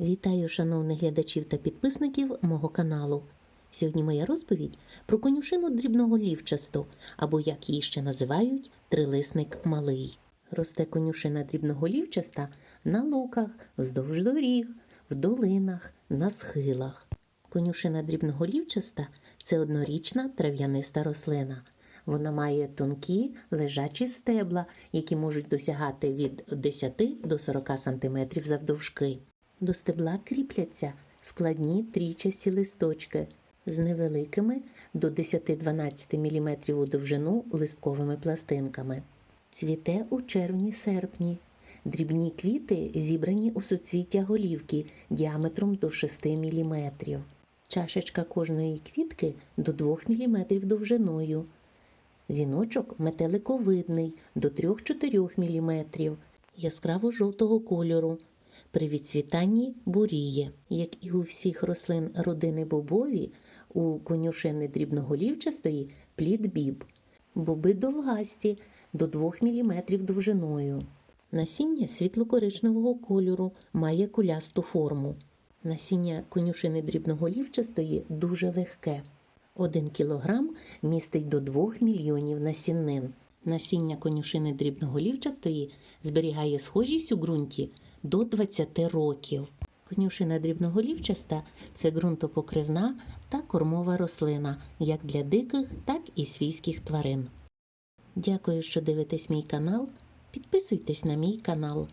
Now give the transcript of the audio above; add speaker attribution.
Speaker 1: Вітаю шановних глядачів та підписників мого каналу. Сьогодні моя розповідь про конюшину дрібного лівчасту, або як її ще називають, трилисник малий. Росте конюшина дрібного лівчаста на луках, вздовж доріг, в долинах, на схилах. Конюшина дрібного лівчаста це однорічна трав'яниста рослина. Вона має тонкі лежачі стебла, які можуть досягати від 10 до 40 см завдовжки. До стебла кріпляться складні трійчасті листочки з невеликими до 10-12 мм у довжину листковими пластинками. Цвіте у червні-серпні. Дрібні квіти зібрані у суцвіття голівки діаметром до 6 мм. Чашечка кожної квітки до 2 мм довжиною. Віночок метеликовидний до 3-4 мм, яскраво жовтого кольору. При відцвітанні буріє. Як і у всіх рослин родини бобові, у конюшини дрібноголівчастої плід біб. Боби довгасті до 2 мм довжиною. Насіння світло-коричневого кольору має кулясту форму. Насіння конюшини дрібноголівчастої дуже легке. Один кілограм містить до 2 мільйонів насіннин. Насіння конюшини дрібноголівчастої зберігає схожість у ґрунті до 20 років. Конюшина дрібноголівчаста це ґрунтопокривна та кормова рослина як для диких, так і свійських тварин. Дякую, що дивитесь мій канал. Підписуйтесь на мій канал.